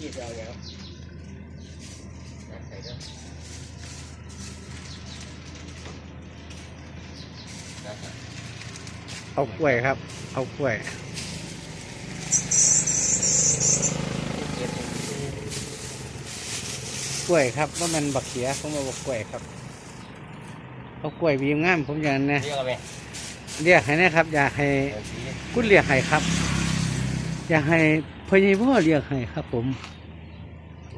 พี่จะเอาอย่างใส่ด้วยนะครับเอากล้วยครับ เอากล้วยเก็บกล้วยครับว่ามันบักเขียผมเอาบักกล้วยครับ เอากล้วยวีมงามผมอย่างนั้นนะเรียกเอาไหมเรียกให้นะครับ อยากให้เออสีคุณเรียกให้ครับ อยากให้ พญพ่อเรียกให้ครับ ผม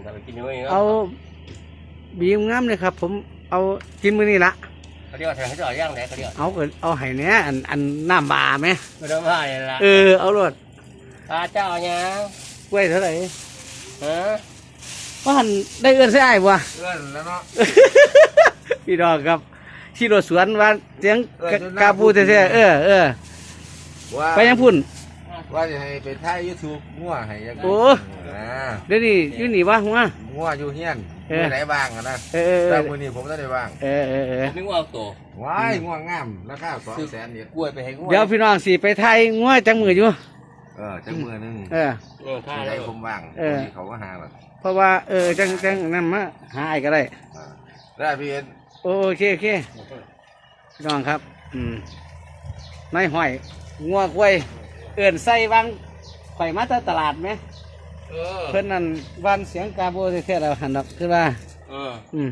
เราไปกินด้วยเอาวีมงามเลยครับ ผม เอากินมื้อนี้ละเขาเรียกว่าแทงเขาจะเอาย่างไหนเขาเรียกเอาก็เอาให้เนี้ยอันอันน้ำบาไหมไม่ต้องว่าเลยละเออเอารถตาเจ้าเนี่ยกล้วยเท่าไหร่ฮะว่าหันได้เอื้อนใส่บ่เอื้อนแล้วเนาะพี่ดอกครับที่รถสวนว่าเสียงเออกะจนหน้ากาบูบูดเท่ๆเออเออว่าไปยังพุ่น ว่าจะให้ไปถ่ายยูทูบงัวให้ยังโอ้อ่าเดี๋ยวนี้อยู่นี่ว่าหัว งัวอยู่เฮียนเออมือไหนบ้างอะนะเออเออแต่มือนี้ผมไม่ได้บ้างเออเออเออไม่ว่าเอาตัวว้ายงัวงามราคาสองแสนเนี่ยกล้วยไปให้กล้วยเดี๋ยวพี่น้องสิไปไทยงัวจังมืออยู่เออจังมือหนึงเออ เออค่ามือไหนแล้วผมว่างเออพอดีเขาก็หาแบบเพราะว่าเออจังจังนั่นมาหาไอ้ก็ได้อ่าได้พี่เอ็นโอเคโอเคพี่น้องครับ อืมนายห้อยงัวกล้วย เอื่นใส่วางข่อยมาจากตลาดไหม เออ เพื่อนนั่นวันเสียงกาโบเท่ๆเราหันดอกคือว่า เอออืม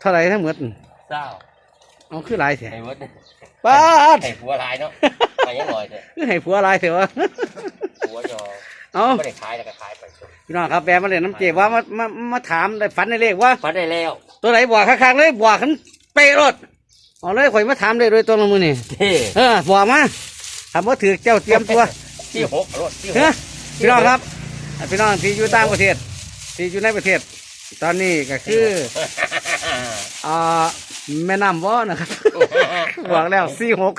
เท่าไหรทั้งหมดเศร้าเอาคือหลายแถไอ้มดป้าด ไอ้ผัวลายเนาะไปยังหน่อยเถอะคือให้ผัวหลายเถอะวะ ผัวยอเอาไม่ได้ขายแล้วก็ขายไปจบพี่น้องครับแบมาเลยน้ำเจ็บว่ามามามาถามได้ฝันในเลขว่า ฟันได้แล้วตัวไหนบอกข้างๆเลยบอกขันเปะรถเอาเลยข่อยมาถามได้โดยตรงละมือนี่เท่เออบอกมา ถามว่าถือเจ้าเตรียมตัวที่หกรถที่หเฮ้กพี่น้องครับพี่น้องที่อยู่ต่างประเทศที่อยู่ในประเทศ ตอนนี้ก็คืออ่าแม่น้ำว่อนะครับบอกแล้วสี่หก